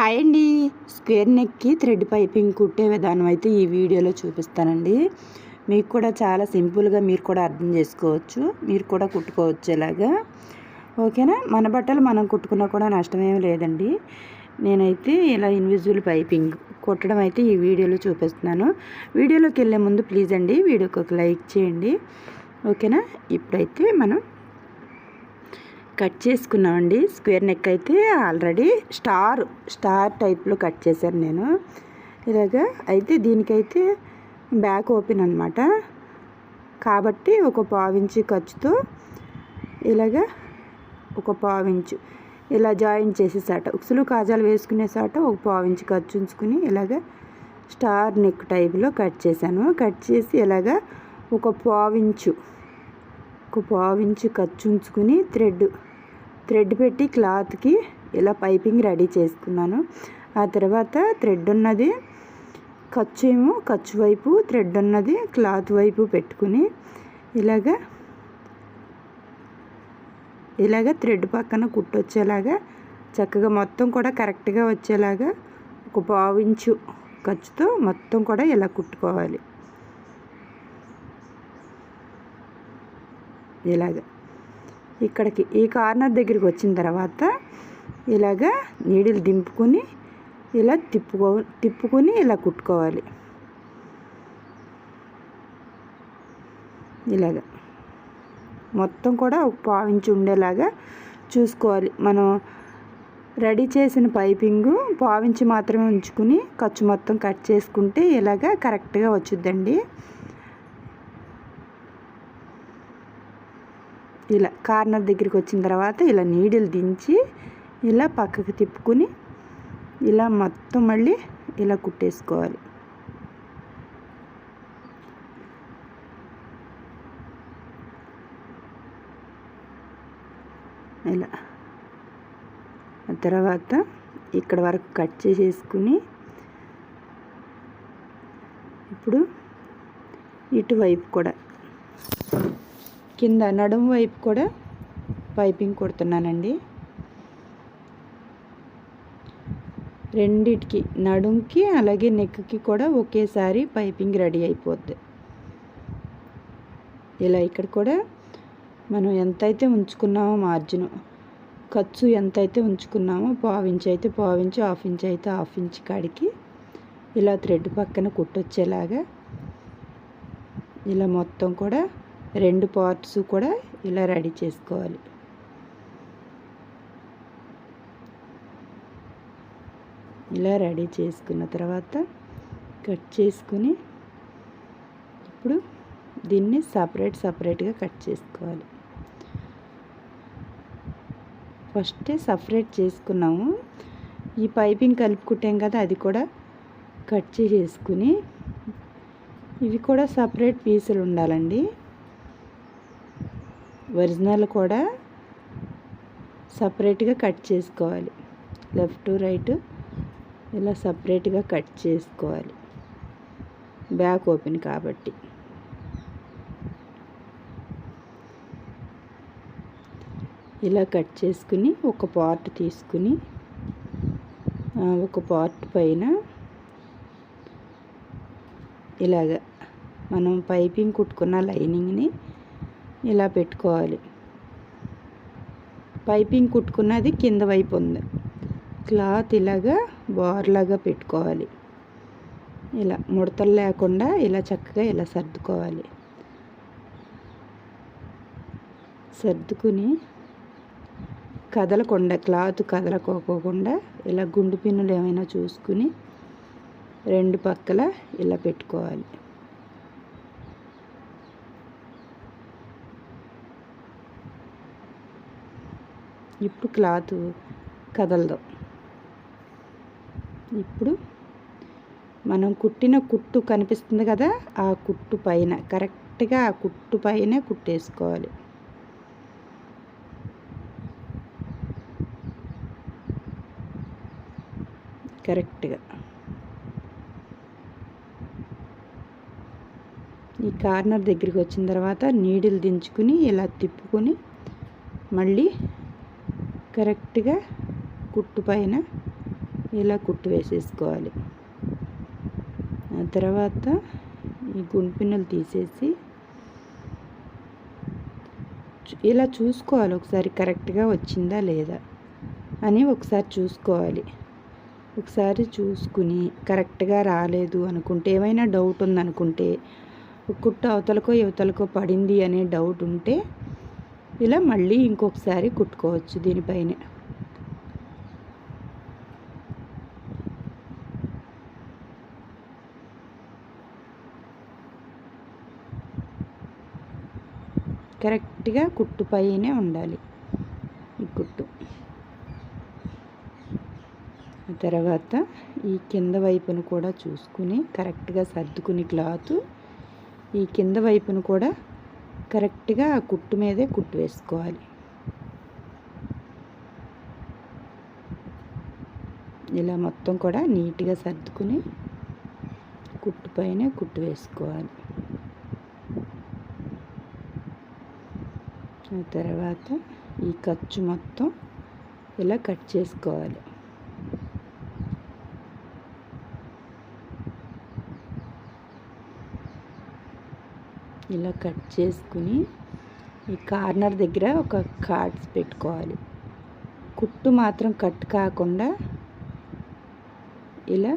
Hi అండి. Square నెక్కి thread piping కుట్టే విధానం అయితే ఈ వీడియోలో చూపిస్తానండి. మీకు కూడా చాలా సింపుల్గా మీరు కూడా అర్థం చేసుకోవచ్చు. మీరు కూడా కుట్టుకోవచ్చు ఇలాగా. ఓకేనా? మన బట్టలు మనం కుట్టుకున్నా కూడా నష్టమేం లేదండి. నేనైతే ఇలా ఇన్విజువల్ పైపింగ్ కుట్టడం అయితే ఈ వీడియోలో చూపిస్తున్నాను. వీడియోలోకి వెళ్ళే ముందు ప్లీజ్ అండి వీడియోకి ఒక లైక్ చేయండి. ఓకేనా? ఇప్పుడైతే మనం కట్ చేసుకున్నామండి. స్క్వేర్ నెక్ అయితే ఆల్రెడీ స్టార్ స్టార్ టైప్లో కట్ చేశాను నేను. ఇలాగా అయితే దీనికైతే బ్యాక్ ఓపెన్ అనమాట కాబట్టి ఒక పావించి ఖర్చుతో ఇలాగా ఒక పావించు ఇలా జాయిన్ చేసేసాట. ఉక్సులు కాజాలు వేసుకునే సాట ఒక పావించి ఖర్చు ఉంచుకుని ఇలాగ స్టార్ నెక్ టైప్లో కట్ చేశాను. కట్ చేసి ఇలాగా ఒక పావించు ఒక పావించి ఖర్చు ఉంచుకుని థ్రెడ్ థ్రెడ్ పెట్టి క్లాత్కి ఇలా పైపింగ్ రెడీ చేసుకున్నాను. ఆ తర్వాత థ్రెడ్ ఉన్నది ఖర్చు ఏమో ఖర్చు వైపు థ్రెడ్ ఉన్నది క్లాత్ వైపు పెట్టుకుని ఇలాగా ఇలాగ థ్రెడ్ పక్కన కుట్టొచ్చేలాగా చక్కగా మొత్తం కూడా కరెక్ట్గా వచ్చేలాగా ఒక పావించు ఖర్చుతో మొత్తం కూడా ఇలా కుట్టుకోవాలి. ఇలాగా. ఇక్కడికి ఈ కార్నర్ దగ్గరికి వచ్చిన తర్వాత ఇలాగా నీడిలు దింపుకొని ఇలా తిప్పుకో తిప్పుకొని ఇలా కుట్టుకోవాలి. ఇలాగ. మొత్తం కూడా ఒక పావించి ఉండేలాగా చూసుకోవాలి. మనం రెడీ చేసిన పైపింగు పావించి మాత్రమే ఉంచుకుని ఖర్చు మొత్తం కట్ చేసుకుంటే ఇలాగా కరెక్ట్గా వచ్చుద్దండి. ఇలా కార్నర్ దగ్గరికి వచ్చిన తర్వాత ఇలా నీడిల్ దించి ఇలా పక్కకు తిప్పుకుని ఇలా మొత్తం మళ్ళీ ఇలా కుట్టేసుకోవాలి. ఇలా తర్వాత ఇక్కడ వరకు కట్ చేసేసుకుని ఇప్పుడు ఇటువైపు కూడా కింద నడుము వైపు కూడా పైపింగ్ కుడుతున్నానండి. రెండిటికి నడుంకి అలాగే నెక్కి కూడా ఒకేసారి పైపింగ్ రెడీ అయిపోద్ది. ఇలా ఇక్కడ కూడా మనం ఎంతైతే ఉంచుకున్నామో మార్జిన్ ఖర్చు ఎంతైతే ఉంచుకున్నామో పావించి అయితే పావించి హాఫ్ ఇంచ్ అయితే హాఫ్ ఇంచ్ కాడికి ఇలా థ్రెడ్ పక్కన కుట్టొచ్చేలాగా ఇలా మొత్తం కూడా రెండు పార్ట్స్ కూడా ఇలా రెడీ చేసుకోవాలి. ఇలా రెడీ చేసుకున్న తర్వాత కట్ చేసుకుని ఇప్పుడు దీన్ని సపరేట్ సపరేట్గా కట్ చేసుకోవాలి. ఫస్టే సపరేట్ చేసుకున్నాము. ఈ పైపింగ్ కలుపుకుంటాం కదా అది కూడా కట్ చేసేసుకుని ఇవి కూడా సపరేట్ పీసులు ఉండాలండి. ఒరిజినల్ కూడా సపరేట్గా కట్ చేసుకోవాలి. లెఫ్ట్ రైట్ ఇలా సపరేట్గా కట్ చేసుకోవాలి. బ్యాక్ ఓపెన్ కాబట్టి. ఇలా కట్ చేసుకుని ఒక పార్ట్ తీసుకుని ఒక పార్ట్ పైన ఇలాగ మనం పైపింగ్ కుట్టుకున్న లైనింగ్ని ఇలా పెట్టుకోవాలి. పైపింగ్ కుట్టుకున్నది కింద వైపు ఉంది. క్లాత్ ఇలాగా బార్లాగా పెట్టుకోవాలి. ఇలా ముడతలు లేకుండా ఇలా చక్కగా ఇలా సర్దుకోవాలి. సర్దుకుని కదలకుండా క్లాత్ కదలకోకుండా ఇలా గుండు పిన్నులు ఏమైనా చూసుకుని రెండు పక్కల ఇలా పెట్టుకోవాలి. ఇప్పుడు క్లాత్ కదలదు ఇప్పుడు మనం కుట్టిన కుట్టు కనిపిస్తుంది కదా ఆ కుట్టు పైన. కరెక్ట్గా ఆ కుట్టు పైన కుట్టేసుకోవాలి. కరెక్ట్గా. ఈ కార్నర్ దగ్గరికి వచ్చిన తర్వాత నీడిల్ దించుకుని ఇలా తిప్పుకొని మళ్ళీ కరెక్ట్గా కుట్టు పైన ఇలా కుట్టు వేసేసుకోవాలి. ఆ తర్వాత ఈ గుంపిన్నలు తీసేసి ఇలా చూసుకోవాలి ఒకసారి కరెక్ట్గా వచ్చిందా లేదా అని ఒకసారి చూసుకోవాలి. ఒకసారి చూసుకుని కరెక్ట్గా రాలేదు అనుకుంటే ఏమైనా డౌట్ ఉందనుకుంటే కుట్టు అవతలకో యువతలకో పడింది అనే డౌట్ ఉంటే ఇలా మళ్ళీ ఇంకొకసారి కుట్టుకోవచ్చు దీనిపైన. కరెక్ట్గా కుట్టు పైనే ఉండాలి ఈ కుట్టు. ఆ తర్వాత ఈ కింద వైపును కూడా చూసుకుని కరెక్ట్గా సర్దుకుని క్లాత్ ఈ కింద వైపును కూడా కరెక్ట్గా ఆ కుట్టు మీదే కుట్టు వేసుకోవాలి. ఇలా మొత్తం కూడా నీట్గా సర్దుకుని కుట్టు పైన కుట్టు వేసుకోవాలి. ఆ తర్వాత ఈ ఖర్చు మొత్తం ఇలా కట్ చేసుకోవాలి. ఇలా కట్ చేసుకుని ఈ కార్నర్ దగ్గర ఒక కార్డ్స్ పెట్టుకోవాలి. కుట్టు మాత్రం కట్ కాకుండా ఇలా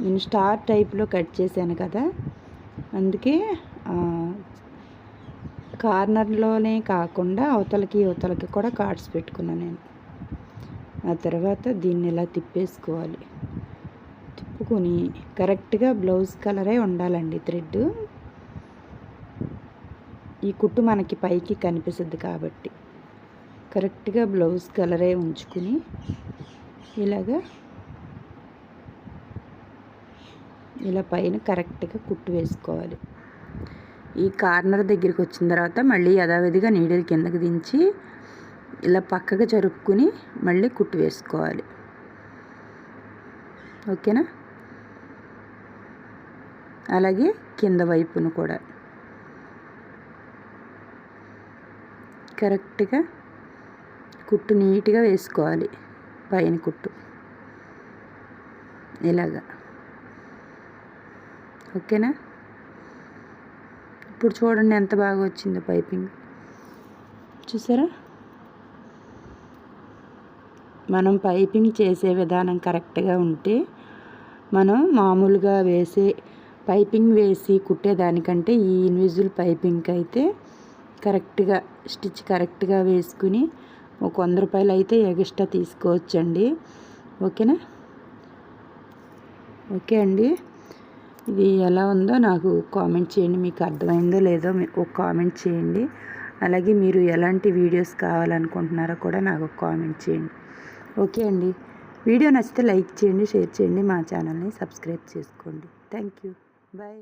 నేను స్టార్ టైప్లో కట్ చేశాను కదా అందుకే కార్నర్లోనే కాకుండా అవతలకి అవతలకి కూడా కార్డ్స్ పెట్టుకున్నాను నేను. ఆ తర్వాత దీన్ని ఇలా తిప్పేసుకోవాలి. తిప్పుకొని కరెక్ట్గా బ్లౌజ్ కలరే ఉండాలండి థ్రెడ్ ఈ కుట్టు మనకి పైకి కనిపిస్తుంది కాబట్టి. కరెక్ట్గా బ్లౌజ్ కలరే ఉంచుకుని ఇలాగా ఇలా పైన కరెక్ట్గా కుట్టు వేసుకోవాలి. ఈ కార్నర్ దగ్గరికి వచ్చిన తర్వాత మళ్ళీ యథావిధిగా నీడలు కిందకి దించి ఇలా పక్కగా జరుపుకుని మళ్ళీ కుట్టు వేసుకోవాలి. ఓకేనా? అలాగే కింద వైపును కూడా. కరెక్ట్గా కుట్టు నీట్గా వేసుకోవాలి పైన కుట్టు. ఇలాగా. ఓకేనా? ఇప్పుడు చూడండి ఎంత బాగా వచ్చిందో పైపింగ్. చూసారా? మనం పైపింగ్ చేసే విధానం కరెక్ట్గా ఉంటే మనం మామూలుగా వేసే పైపింగ్ వేసి కుట్టేదానికంటే ఈ ఇన్విజిబుల్ పైపింగ్కి అయితే కరెక్ట్గా స్టిచ్ కరెక్ట్గా వేసుకుని ఒక వంద రూపాయలు అయితే ఎక్స్ట్రా తీసుకోవచ్చండి. ఓకేనా? ఓకే అండి. ఇది ఎలా ఉందో నాకు కామెంట్ చేయండి. మీకు అర్థమైందో లేదో ఒక కామెంట్ చేయండి. అలాగే మీరు ఎలాంటి వీడియోస్ కావాలనుకుంటున్నారో కూడా నాకు కామెంట్ చేయండి. ఓకే అండి. వీడియో నచ్చితే లైక్ చేయండి షేర్ చేయండి మా ఛానల్ని సబ్స్క్రైబ్ చేసుకోండి. Thank you. బాయ్.